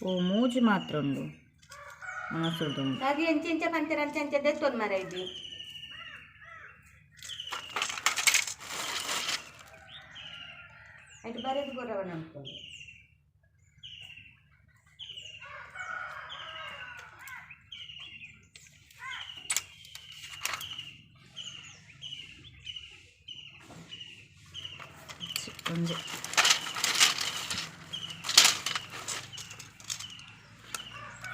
ಓ ಮೂಜಿ ಮಾತ್ರ ಉಂಡು ಮನಸ್ಸುದು ಉಂಡು ಅದು ಎಂಚ ಎಂಚ ಪಂಚರ ಅಂಚ ಅಂಚ ದೆತ್ತೊಂದು ಮರ ಇದು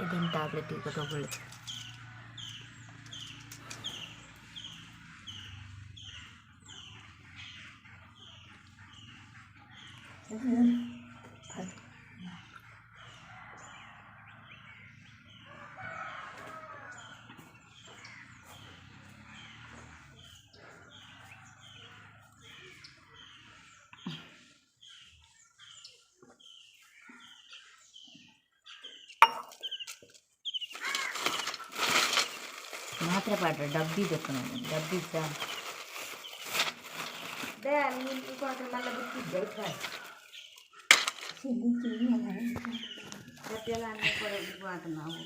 ಅದು ಬರೆದು ಬರವಣ ಅನ್ಕೊಂಡು ಒಂಜಿ ಇದನ್ನು ಟ್ಯಾಬ್ಲೆಟ್ ಈಗ ತಗೊಳ್ಳಿ ಮಾತ್ರ ಪಾಡ್ರ ಡಬ್ಬಿ ಬೇಕು ನಾನು ಡಬ್ಬಿ ನಾವು.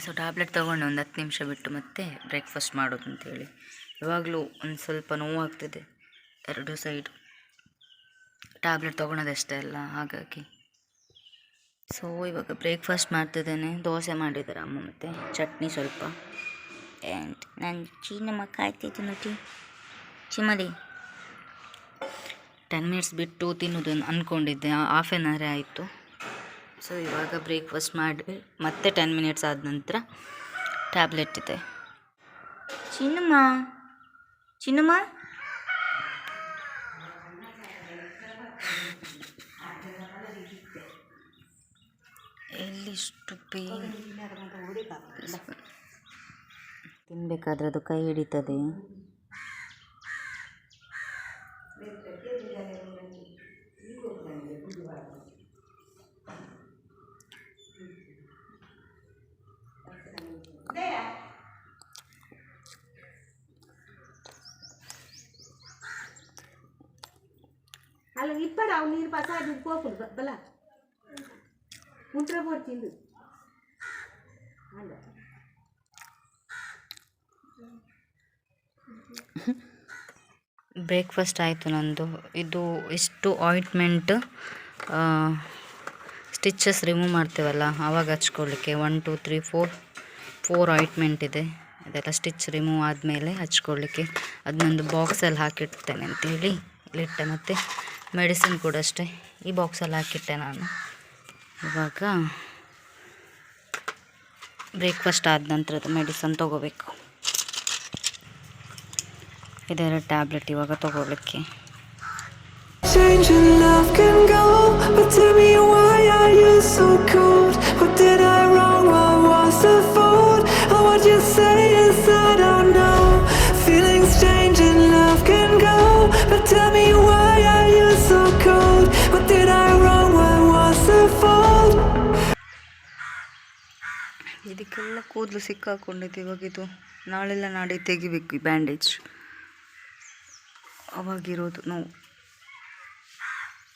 ಸೊ ಟ್ಯಾಬ್ಲೆಟ್ ತೊಗೊಂಡು ಒಂದು ಹತ್ತು ನಿಮಿಷ ಬಿಟ್ಟು ಮತ್ತೆ ಬ್ರೇಕ್ಫಾಸ್ಟ್ ಮಾಡೋದು ಅಂತೇಳಿ. ಇವಾಗಲೂ ಒಂದು ಸ್ವಲ್ಪ ನೋವಾಗ್ತಿದೆ ಎರಡು ಸೈಡು ಟ್ಯಾಬ್ಲೆಟ್ ತೊಗೊಳೋದಷ್ಟೇ ಅಲ್ಲ ಹಾಗಾಗಿ. ಸೊ ಇವಾಗ ಬ್ರೇಕ್ಫಾಸ್ಟ್ ಮಾಡ್ತಿದ್ದೇನೆ. ದೋಸೆ ಮಾಡಿದ್ದಾರೆ ಅಮ್ಮ ಮತ್ತು. ಚಟ್ನಿ ಸ್ವಲ್ಪ. ಆ್ಯಂಡ್ ನಾನು ಚೀನಮ್ಮ ಕಾಯ್ತಿದ್ದೆ ನೋಡಿ. ಚಿಮ್ಮದಿ. ಟೆನ್ ಮಿನಿಟ್ಸ್ ಬಿಟ್ಟು ತಿನ್ನೋದು ಅಂದ್ಕೊಂಡಿದ್ದೆ ಹಾಫ್ ಆನ್ ಅವರೇ ಆಯಿತು. ಸೊ ಇವಾಗ ಬ್ರೇಕ್ಫಾಸ್ಟ್ ಮಾಡಿ, ಮತ್ತೆ ಟೆನ್ ಮಿನಿಟ್ಸ್ ಆದ ನಂತರ ಟ್ಯಾಬ್ಲೆಟ್ ಇದೆ. ಚಿನ್ನಮ್ಮ. ಚಿನ್ನಮ್ಮ? ಎಲ್ಲಿಷ್ಟು ಪೇನ್ ತಿನ್ಬೇಕಾದ್ರೆ ಅದು ಕೈ ಹಿಡಿತದೆ. ಅಲ್ಲ ಇಪ್ಪಡ ಅವು ನೀರು ಪಸ ಅದು ಕೋಪುದು ಬಲ. ತಿಂದು. ಬ್ರೇಕ್ಫಾಸ್ಟ್ ಆಯಿತು ನಂದು. ಇದು ಇಷ್ಟು ಆಯಿಂಟ್ಮೆಂಟ್ ಸ್ಟಿಚಸ್ ರಿಮೂವ್ ಮಾಡ್ತೇವಲ್ಲ ಆವಾಗ ಹಚ್ಕೊಳ್ಳಿಕ್ಕೆ one two three four four ointment ಇದೆ. ಅದೆಲ್ಲ ಸ್ಟಿಚ್ ರಿಮೂವ್ ಆದಮೇಲೆ ಹಚ್ಕೊಳ್ಳಿಕ್ಕೆ. ಅದನ್ನೊಂದು ಬಾಕ್ಸಲ್ಲಿ ಹಾಕಿಡ್ತೇನೆ ಅಂತೇಳಿ ಇಲ್ಲಿಟ್ಟೆ ಮತ್ತು ಮೆಡಿಸಿನ್ ಕೂಡ ಅಷ್ಟೇ. ಈ ಬಾಕ್ಸಲ್ಲಿ ಹಾಕಿಟ್ಟೆ ನಾನು. ಇವಾಗ ಬ್ರೇಕ್ಫಾಸ್ಟ್ ಆದ ನಂತರದ ಮೆಡಿಸನ್ ತೊಗೋಬೇಕು ಇದರ ಟ್ಯಾಬ್ಲೆಟ್ ಇವಾಗ ತೊಗೊಳ್ಲಿಕ್ಕೆ Change in love can go, but tell me why are you so cold? What ಇದಕ್ಕೆಲ್ಲ ಕೂದಲು ಸಿಕ್ಕಾಕೊಂಡಿತ್ತು. ಇವಾಗ ಇದು ನಾಳೆಲ್ಲ ನಾಡಿ ತೆಗಿಬೇಕು ಈ ಬ್ಯಾಂಡೇಜ್. ಅವಾಗಿರೋದು ನೋವು.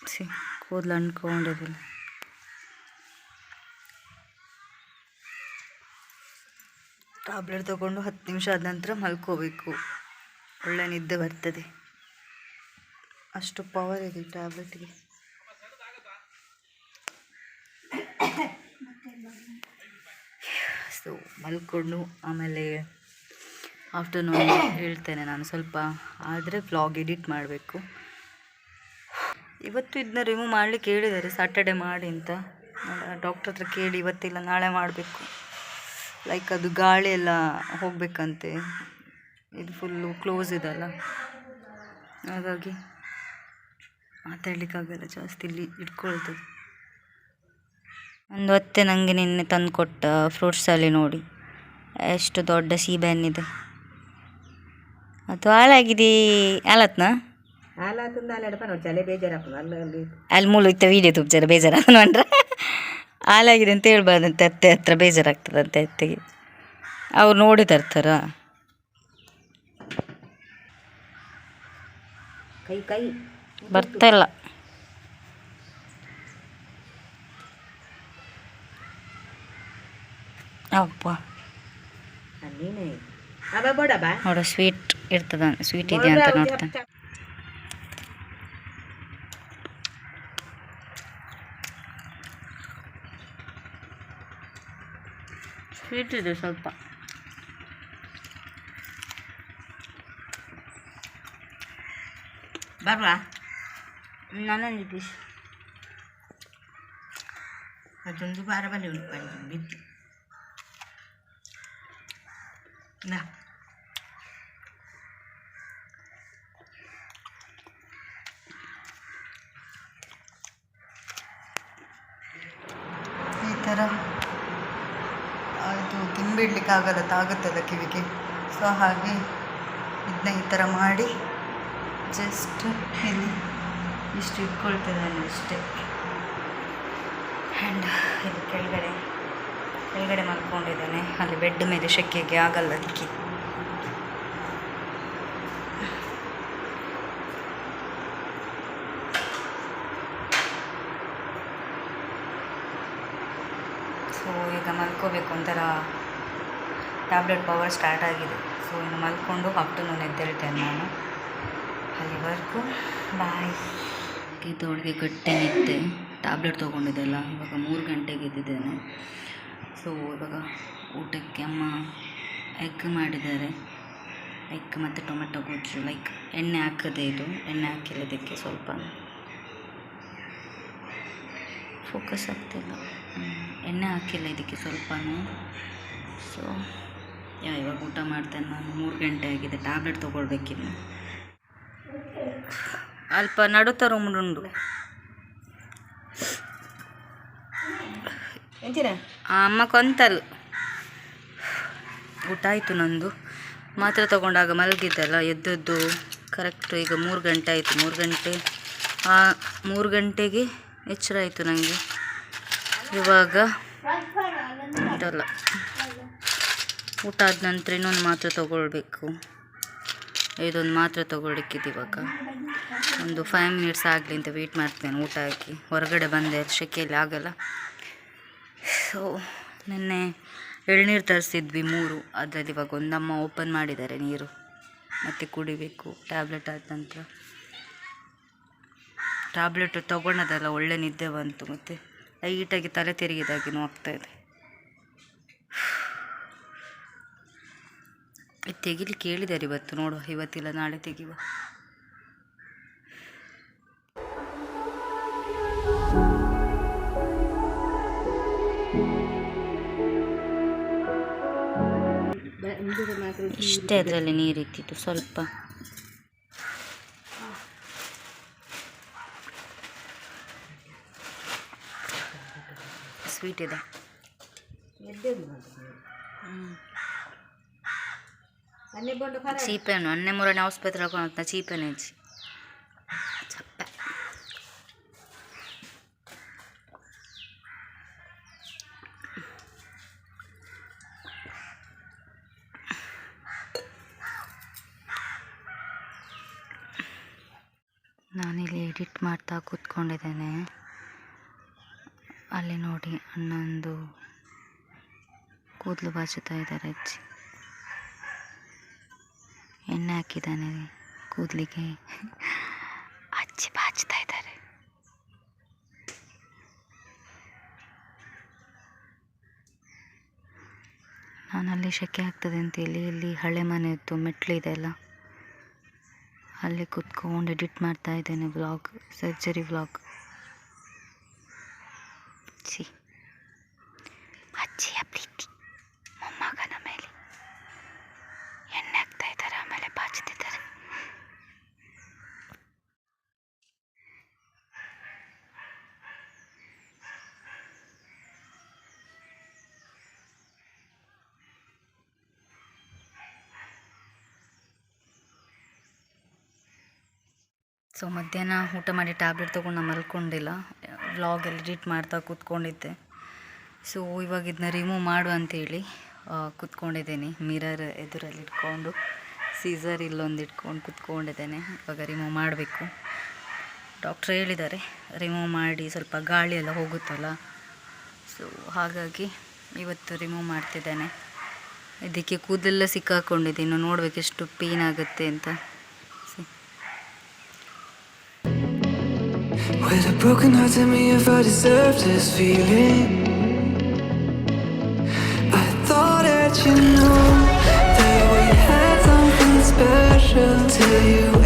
ಸಿ ಕೂದಲು ಅಂಟ್ಕೊಂಡಿರಲಿಲ್ಲ ಟ್ಯಾಬ್ಲೆಟ್ ತಗೊಂಡು ಹತ್ತು ನಿಮಿಷ ಆದ ನಂತರ ಮಲ್ಕೋಬೇಕು. ಒಳ್ಳೆ ನಿದ್ದೆ ಬರ್ತದೆ. ಅಷ್ಟು ಪವರ್ ಇದೆ ಟ್ಯಾಬ್ಲೆಟ್ಗೆ. ಸೊ ಮಲ್ಕೊಂಡು ಆಮೇಲೆ ಆಫ್ಟರ್ನೂನ್ ಹೇಳ್ತೇನೆ ನಾನು ಸ್ವಲ್ಪ, ಆದರೆ ವ್ಲಾಗ್ ಎಡಿಟ್ ಮಾಡಬೇಕು. ಇವತ್ತು ಇದನ್ನ ರಿಮೂವ್ ಮಾಡಲಿಕ್ಕೆ ಹೇಳಿದ್ದಾರೆ ಸಾಟರ್ಡೆ ಮಾಡಿ ಅಂತ. ಡಾಕ್ಟರ್ ಹತ್ರ ಕೇಳಿ ಇವತ್ತಿಲ್ಲ, ನಾಳೆ ಮಾಡಬೇಕು. ಲೈಕ್ ಅದು ಗಾಳಿ ಎಲ್ಲ ಹೋಗಬೇಕಂತೆ. ಇದು ಫುಲ್ಲು ಕ್ಲೋಸ್ ಇದಲ್ಲ. ಹಾಗಾಗಿ ಮಾತಾಡ್ಲಿಕ್ಕಾಗಲ್ಲ, ಜಾಸ್ತಿ ಇಲ್ಲಿ ಇಟ್ಕೊಳ್ತದೆ. ಒಂದು ಹೊತ್ತೆ ನನಗೆ ನಿನ್ನೆ ತಂದು ಕೊಟ್ಟ ಫ್ರೂಟ್ಸಲ್ಲಿ ನೋಡಿ. ಎಷ್ಟು ದೊಡ್ಡ ಸೀಬೆಹಣ್ಣಿದೆ. ಅದು ಹಾಳಾಗಿದೆ. ಆಲತ್ನ ಹಾಲ ತಂದು ನೋಡಿ ಚಲೆ ಬೇಜಾರಪ್ಪ ಅಲ್ಲಿ ಮೂಲ ಇತ್ತ ವೀಡಿಯೋ ತುಪ್ಚಾರ ಬೇಜಾರು ಅಂದ್ರೆ ಹಾಳಾಗಿದೆ ಅಂತ ಹೇಳ್ಬಾರ್ದಂತೆ ಅತ್ತೆ ಹತ್ರ ಬೇಜಾರಾಗ್ತದಂತೆ ಅತ್ತೆಗೆ. ಅವ್ರು ನೋಡಿ ತರ್ತಾರ. ಕೈ ಕೈ. ಬರ್ತಾ ಇಲ್ಲ. ಅಪ್ಪ ನೀನೇ ಅವ ಬಡ ಬಾ ನೋಡು ಸ್ವೀಟ್ ಇರ್ತದ ಸ್ವೀಟ್ ಇದೆ ಅಂತ ನೋಡ್ತಾನೆ ಸ್ವೀಟ್ ಇದೆ ಸ್ವಲ್ಪ ಬರ್ವಾ ನಾನೊಂದು ಪೀಸ್ ಅದೊಂದು ಬಾರ ಬಲ್ಲಿ ಉಂಟು ಬಂದು ಈ ಥರ ತಿನ್ಬಿಡ್ಲಿಕ್ಕೆ ಆಗಲ್ಲ ತಾಗುತ್ತಲ್ಲ ಕಿವಿಗೆ. ಸೊ ಹಾಗೆ ಇದನ್ನ ಈ ಥರ ಮಾಡಿ ಜಸ್ಟ್ ಇಲ್ಲಿ ಇಷ್ಟು ಇಟ್ಕೊಳ್ತಿದ್ದಾನೆ ಅಷ್ಟೇ. ಆ್ಯಂಡ್ ಇದು ಕೆಳಗಡೆ ಕೆಳಗಡೆ ಮಲ್ಕೊಂಡಿದ್ದಾನೆ. ಅಲ್ಲಿ ಬೆಡ್ ಮೇಲೆ ಶೆಕೆಗೆ ಆಗಲ್ಲ ಅದಕ್ಕೆ ಸೊ ಈಗ ಮಲ್ಕೋಬೇಕು ಒಂಥರ ಟ್ಯಾಬ್ಲೆಟ್ ಪವರ್ ಸ್ಟಾರ್ಟ್ ಆಗಿದೆ. ಸೊ ಇನ್ನು ಮಲ್ಕೊಂಡು ಆಫ್ಟರ್ನೂನ್ ಎದ್ದೇಳ್ತೇನೆ ನಾನು. ಅಲ್ಲಿವರೆಗೂ ಬಾಯ್ ಇದೊಳಗೆ ಗಟ್ಟಿ ನಿದ್ದೆ ಟ್ಯಾಬ್ಲೆಟ್ ತೊಗೊಂಡಿದ್ದೆಲ್ಲ. ಇವಾಗ ಮೂರು ಗಂಟೆಗೆ ಎದ್ದಿದ್ದೇನೆ. ಸೊ ಇವಾಗ ಊಟಕ್ಕೆ ಅಮ್ಮ ಎಗ್ ಮಾಡಿದ್ದಾರೆ. ಎಗ್ ಮತ್ತು ಟೊಮೆಟೊ ಗೊಜ್ಜು ಲೈಕ್ ಎಣ್ಣೆ ಹಾಕದೆ ಇದು, ಎಣ್ಣೆ ಹಾಕಿರೋದಕ್ಕೆ ಸ್ವಲ್ಪ. ಫೋಕಸ್ ಆಗ್ತಿಲ್ಲ. ಎಣ್ಣೆ ಹಾಕಿಲ್ಲ ಇದಕ್ಕೆ ಸ್ವಲ್ಪನೂ. ಸೊ ಯಾ, ಇವಾಗ ಊಟ ಮಾಡ್ತೇನೆ ನಾನು, ಮೂರು ಗಂಟೆ ಆಗಿದೆ ಟ್ಯಾಬ್ಲೆಟ್ ತೊಗೊಳ್ಬೇಕಿನ್ನು ಅಲ್ಪ ನಡುತ್ತರ ಉಂಡು ಎಂತಿನ ಆ ಅಮ್ಮ ಕೊಂತಲು. ಊಟ ಆಯಿತು ನಂದು. ಮಾತ್ರ ತಗೊಂಡಾಗ ಮಲಗಿದ್ದಲ್ಲ, ಎದ್ದದ್ದು. ಕರೆಕ್ಟ್ ಈಗ ಮೂರು ಗಂಟೆ ಆಯಿತು, ಮೂರು ಗಂಟೆ. ಆ ಮೂರು ಗಂಟೆಗೆ ಎಚ್ಚರ ಆಯಿತು ನನಗೆ ಇವಾಗ ಇದಲ್ಲ ಊಟ ಆದ ನಂತರ ಇನ್ನೊಂದು ಮಾತ್ರೆ ತಗೊಳ್ಬೇಕು. ಇದೊಂದು ಮಾತ್ರೆ ತಗೊಳ್ಳಿಕ್ಕಿದೆ ಇವಾಗ. ಒಂದು ಫೈವ್ ಮಿನಿಟ್ಸ್ ಆಗಲಿ ಅಂತ ವೆಯ್ಟ್ ಮಾಡ್ತೇನೆ ಊಟ ಹಾಕಿ. ಹೊರಗಡೆ ಬಂದೆ ಶೆಕೆಯಲ್ಲಿ ಆಗಲ್ಲ. ಸೊ ನಿನ್ನೆ ಎಳ್ನೀರು ತರಿಸಿದ್ವಿ ಮೂರು. ಅದರಲ್ಲಿ ಇವಾಗ ಒಂದಮ್ಮ ಓಪನ್ ಮಾಡಿದ್ದಾರೆ ನೀರು. ಮತ್ತೆ ಕುಡಿಬೇಕು ಟ್ಯಾಬ್ಲೆಟ್ ಆದ ನಂತರ. ಟ್ಯಾಬ್ಲೆಟ್ ತೊಗೊಳೋದಲ್ಲ, ಒಳ್ಳೆ ನಿದ್ದೆ ಬಂತು. ಮತ್ತು ಲೈಟಾಗಿ ತಲೆ ತಿರುಗಿದಾಗಿ ಆಗ್ತಾಯಿದೆ ಇದೆ. ತೆಗಿಲಿ ತೆಗಿಲಿಕ್ಕೆ ಹೇಳಿದ್ದಾರೆ ಇವತ್ತು, ನೋಡುವ. ಇವತ್ತಿಲ್ಲ, ನಾಳೆ ತೆಗಿವ. ಇಷ್ಟೇ ಅದರಲ್ಲಿ ನೀರಿತ್ತಿತ್ತು ಸ್ವಲ್ಪ. ಸ್ವೀಟ್ ಇದೆ. ಚೀಪೇನು ಅನ್ನೆ ಮೂರನೇ ಆಸ್ಪತ್ರೆ ಹಾಕೋಣ ಚೀಪೇನೆ ನಾನಿಲ್ಲಿ ಎಡಿಟ್ ಮಾಡ್ತಾ ಕೂತ್ಕೊಂಡಿದ್ದೇನೆ. ಅಲ್ಲಿ ನೋಡಿ ಅಣ್ಣಂದು ಕೂದಲು ಬಾಚುತ್ತಾ ಇದ್ದಾರೆ ಅಜ್ಜಿ. ಎಣ್ಣೆ ಹಾಕಿದ್ದಾನೆ ಕೂದಲಿಗೆ. ಅಜ್ಜಿ ಬಾಚ್ತಾ ಇದ್ದಾರೆ. ನಾನಲ್ಲಿ ಶೆಕೆ ಆಗ್ತದೆ ಅಂತೇಳಿ ಇಲ್ಲಿ ಹಳೆ ಮನೆಯದ್ದು ಮೆಟ್ಲಿದೆ ಅಲ್ಲ? ಅಲ್ಲಿ ಕೂತ್ಕೊಂಡು ಎಡಿಟ್ ಮಾಡ್ತಾ ಇದ್ದೇನೆ ವ್ಲಾಗ್ ಸರ್ಜರಿ ವ್ಲಾಗ್ ಸಿ ಅಜ್ಜಿಯ ಪ್ರೀತಿ ಮೊಮ್ಮಗನ ಮೇಲೆ ಎಣ್ಣೆ ಹಾಕ್ತಾ ಇದ್ದಾರೆ ಆಮೇಲೆ ಬಾಚ್ತಿದ್ದಾರೆ ಸೊ ಮಧ್ಯಾಹ್ನ ಊಟ ಮಾಡಿ ಟ್ಯಾಬ್ಲೆಟ್ ತೊಗೊಂಡು ನಾನು ಮಲ್ಕೊಂಡಿಲ್ಲ. ವ್ಲಾಗ್ ಎಡಿಟ್ ಮಾಡ್ತಾ ಕೂತ್ಕೊಂಡಿದ್ದೆ. ಸೊ ಇವಾಗ ಇದನ್ನ ರಿಮೂವ್ ಮಾಡು ಅಂತೇಳಿ ಕೂತ್ಕೊಂಡಿದ್ದೀನಿ. ಮಿರರ್ ಎದುರಲ್ಲಿ ಇಟ್ಕೊಂಡು ಸೀಸರ್ ಇಲ್ಲೊಂದು ಇಟ್ಕೊಂಡು ಕೂತ್ಕೊಂಡಿದ್ದೇನೆ. ಇವಾಗ ರಿಮೂವ್ ಮಾಡಬೇಕು. ಡಾಕ್ಟ್ರ್ ಹೇಳಿದ್ದಾರೆ ರಿಮೂವ್ ಮಾಡಿ ಸ್ವಲ್ಪ ಗಾಳಿ ಎಲ್ಲ ಹೋಗುತ್ತಲ್ಲ? ಸೊ ಹಾಗಾಗಿ ಇವತ್ತು ರಿಮೂವ್ ಮಾಡ್ತಿದ್ದೇನೆ. ಇದಕ್ಕೆ ಕೂದಲೆಲ್ಲ ಸಿಕ್ಕಾಕ್ಕೊಂಡಿದ್ದೀನಿ ನೋಡಬೇಕೆಷ್ಟು ನೋಡ್ಬೇಕು ಎಷ್ಟು ಪೇನ್ ಆಗುತ್ತೆ ಅಂತ. With a broken heart, tell me if I deserve this feeling. I thought that you knew that we had something special till you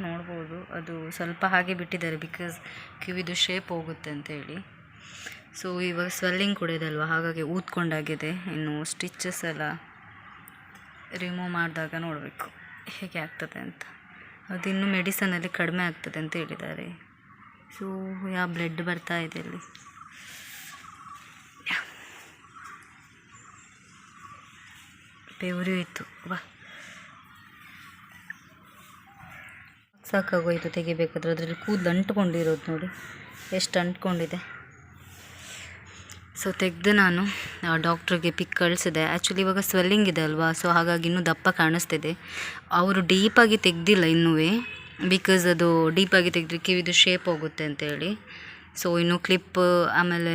ನೋಡ್ಬೋದು. ಅದು ಸ್ವಲ್ಪ ಹಾಗೆ ಬಿಟ್ಟಿದ್ದಾರೆ ಬಿಕಾಸ್ ಕಿವಿದು ಶೇಪ್ ಹೋಗುತ್ತೆ ಅಂತ ಹೇಳಿ. ಸೊ ಇವಾಗ ಸ್ವೆಲ್ಲಿಂಗ್ ಕೂಡ ಇದೆ ಅಲ್ವಾ? ಹಾಗಾಗಿ ಊದ್ಕೊಂಡಾಗಿದೆ. ಇನ್ನು ಸ್ಟಿಚಸ್ ಎಲ್ಲ ರಿಮೂವ್ ಮಾಡಿದಾಗ ನೋಡಬೇಕು ಹೇಗೆ ಆಗ್ತದೆ ಅಂತ. ಅದು ಇನ್ನೂ ಮೆಡಿಸನಲ್ಲಿ ಕಡಿಮೆ ಆಗ್ತದೆ ಅಂತ ಹೇಳಿದ್ದಾರೆ. ಸೊ ಯಾವ ಬ್ಲಡ್ ಬರ್ತಾ ಇದೆ ಅಲ್ಲಿ. ಇತ್ತು. ವಾ ಸಾಕಾಗೋಯ್ತು ತೆಗಿಬೇಕಾದ್ರೆ ಅದರಲ್ಲಿ ಕೂದಲು ಅಂಟ್ಕೊಂಡಿರೋದು ನೋಡಿ. ಎಷ್ಟು ಅಂಟ್ಕೊಂಡಿದೆ. ಸೊ ತೆಗೆದು ನಾನು ಡಾಕ್ಟ್ರಿಗೆ ಪಿಕ್ ಕಳಿಸಿದೆ. ಆ್ಯಕ್ಚುಲಿ ಇವಾಗ ಸ್ವೆಲ್ಲಿಂಗ್ ಇದೆ ಅಲ್ವಾ? ಸೊ ಹಾಗಾಗಿ ಇನ್ನೂ ದಪ್ಪ ಕಾಣಿಸ್ತಿದೆ. ಅವರು ಡೀಪಾಗಿ ತೆಗ್ದಿಲ್ಲ ಇನ್ನೂ ಬಿಕಾಸ್ ಅದು ಡೀಪಾಗಿ ತೆಗೆದ್ರೆ ಕಿವಿದು ಶೇಪ್ ಹೋಗುತ್ತೆ ಅಂತೇಳಿ. ಸೊ ಇನ್ನು ಕ್ಲಿಪ್ ಆಮೇಲೆ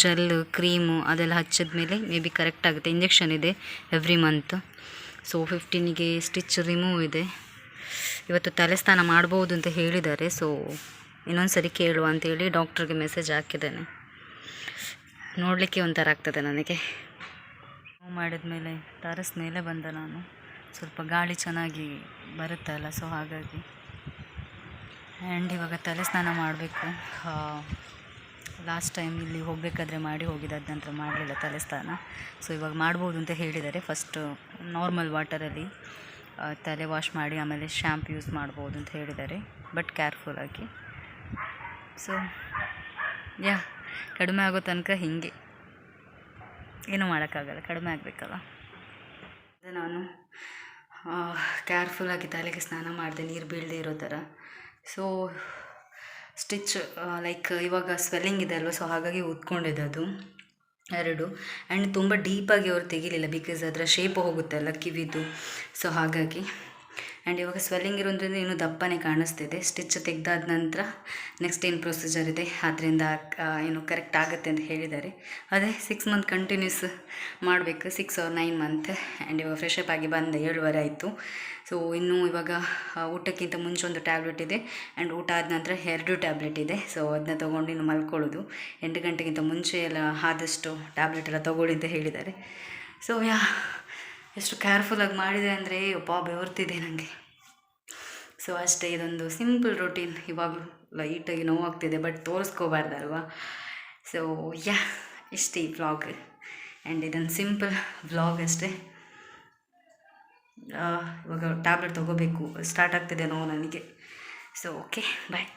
ಜೆಲ್ ಕ್ರೀಮು ಅದೆಲ್ಲ ಹಚ್ಚಿದ ಮೇಲೆ ಮೇ ಬಿ ಕರೆಕ್ಟ್ ಆಗುತ್ತೆ. ಇಂಜೆಕ್ಷನ್ ಇದೆ ಎವ್ರಿ ಮಂತ್ ಸೊ ಫಿಫ್ಟೀನಿಗೆ ಸ್ಟಿಚ್ ರಿಮೂವ್ ಇದೆ. ಇವತ್ತು ತಲೆ ಸ್ನಾನ ಮಾಡ್ಬೋದು ಅಂತ ಹೇಳಿದ್ದಾರೆ. ಸೊ ಇನ್ನೊಂದು ಸರಿ ಕೇಳುವ ಅಂತೇಳಿ ಡಾಕ್ಟ್ರಿಗೆ ಮೆಸೇಜ್ ಹಾಕಿದ್ದೇನೆ. ನೋಡಲಿಕ್ಕೆ ಒಂಥರ ಆಗ್ತದೆ ನನಗೆ. ಮಾಡಿದ ಮೇಲೆ ಟರಸ್ ಮೇಲೆ ಬಂದ ನಾನು. ಸ್ವಲ್ಪ ಗಾಳಿ ಚೆನ್ನಾಗಿ ಬರುತ್ತಲ್ಲ ಸೊ ಹಾಗಾಗಿ. ಆ್ಯಂಡ್ ಇವಾಗ ತಲೆ ಸ್ನಾನ ಮಾಡಬೇಕು ಲಾಸ್ಟ್ ಟೈಮ್ ಇಲ್ಲಿ ಹೋಗಬೇಕಾದ್ರೆ ಮಾಡಿ ಹೋಗಿದ್ದಾದ ನಂತರ ಮಾಡಲಿಲ್ಲ ತಲೆ ಸ್ನಾನ ಸೊ ಇವಾಗ ಮಾಡ್ಬೋದು ಅಂತ ಹೇಳಿದ್ದಾರೆ. ಫಸ್ಟ್ ನಾರ್ಮಲ್ ವಾಟರಲ್ಲಿ ತಲೆ ವಾಶ್ ಮಾಡಿ, ಆಮೇಲೆ ಶ್ಯಾಂಪ್ ಯೂಸ್ ಮಾಡ್ಬೋದು ಅಂತ ಹೇಳಿದ್ದಾರೆ ಬಟ್ ಕೇರ್ಫುಲ್ಲಾಗಿ ಸೊ ಯಾ ಕಡಿಮೆ ಆಗೋ ತನಕ ಹೀಗೆ. ಏನೂ ಮಾಡೋಕ್ಕಾಗಲ್ಲ, ಕಡಿಮೆ ಆಗಬೇಕಲ್ಲ. ಅದೇ ನಾನು ಕೇರ್ಫುಲ್ಲಾಗಿ ತಲೆಗೆ ಸ್ನಾನ ಮಾಡಿದೆ, ನೀರು ಬೀಳದೆ ಇರೋ ಥರ. ಸೊ ಸ್ಟಿಚ್ ಲೈಕ್ ಇವಾಗ ಸ್ವೆಲ್ಲಿಂಗ್ ಇದೆ ಅಲ್ವ ಸೊ ಹಾಗಾಗಿ ಉತ್ಕೊಂಡಿದೆ ಅದು. ಎರಡು. ಆ್ಯಂಡ್ ತುಂಬ ಡೀಪಾಗಿ ಅವ್ರು ತೆಗಿಲಿಲ್ಲ ಬಿಕಾಸ್ ಅದರ ಶೇಪ್ ಹೋಗುತ್ತಲ್ಲ ಕಿವಿದು. ಸೊ ಹಾಗಾಗಿ ಆ್ಯಂಡ್ ಇವಾಗ ಸ್ವೆಲ್ಲಿಂಗ್ ಇರೋದ್ರಿಂದ ಇನ್ನೂ ದಪ್ಪನೇ ಕಾಣಿಸ್ತಿದೆ. ಸ್ಟಿಚ್ ತೆಗೆದಾದ ನಂತರ ನೆಕ್ಸ್ಟ್ ಏನು ಪ್ರೊಸೀಜರ್ ಇದೆ? ಅದರಿಂದ ಏನು ಕರೆಕ್ಟ್ ಆಗುತ್ತೆ ಅಂತ ಹೇಳಿದ್ದಾರೆ. ಅದೇ ಸಿಕ್ಸ್ ಮಂತ್ ಕಂಟಿನ್ಯೂಸ್ ಮಾಡಬೇಕು. Six or nine month and ಇವಾಗ ಫ್ರೆಶ್ ಅಪ್ ಆಗಿ ಬಂದೆ ಏಳುವರೆ ಆಯಿತು. ಸೊ ಇನ್ನೂ ಇವಾಗ ಊಟಕ್ಕಿಂತ ಮುಂಚೆ ಒಂದು ಟ್ಯಾಬ್ಲೆಟ್ ಇದೆ. ಆ್ಯಂಡ್ ಊಟ ಆದ ನಂತರ ಎರಡು ಟ್ಯಾಬ್ಲೆಟ್ ಇದೆ. ಸೊ ಅದನ್ನ ತೊಗೊಂಡು ಇನ್ನು ಮಲ್ಕೊಳ್ಳೋದು. ಎಂಟು ಗಂಟೆಗಿಂತ ಮುಂಚೆ ಎಲ್ಲ ಆದಷ್ಟು ಟ್ಯಾಬ್ಲೆಟ್ ಎಲ್ಲ ತೊಗೊಳ್ಳಿ ಅಂತ ಹೇಳಿದ್ದಾರೆ. ಸೊ ಯಾ ಎಷ್ಟು ಕೇರ್ಫುಲ್ಲಾಗಿ ಮಾಡಿದೆ ಅಂದರೆ ಒಬ್ಬ ಬೆವರ್ತಿದೆ ನನಗೆ ಸೊ ಅಷ್ಟೇ, ಇದೊಂದು ಸಿಂಪಲ್ ರೊಟೀನ್ ಇವಾಗಲೂ ಲೈಟಾಗಿ ನೋವಾಗ್ತಿದೆ ಬಟ್ ತೋರಿಸ್ಕೋಬಾರ್ದಲ್ವಾ? ಸೊ ಯಾ ಇಷ್ಟೇ ಈ ವ್ಲಾಗ್ ಆ್ಯಂಡ್ ಇದೊಂದು ಸಿಂಪಲ್ ಬ್ಲಾಗ್ ಅಷ್ಟೇ. ಇವಾಗ ಟ್ಯಾಬ್ಲೆಟ್ ತೊಗೋಬೇಕು. ಸ್ಟಾರ್ಟ್ ಆಗ್ತಿದೆ ನೋವು ನನಗೆ. So okay bye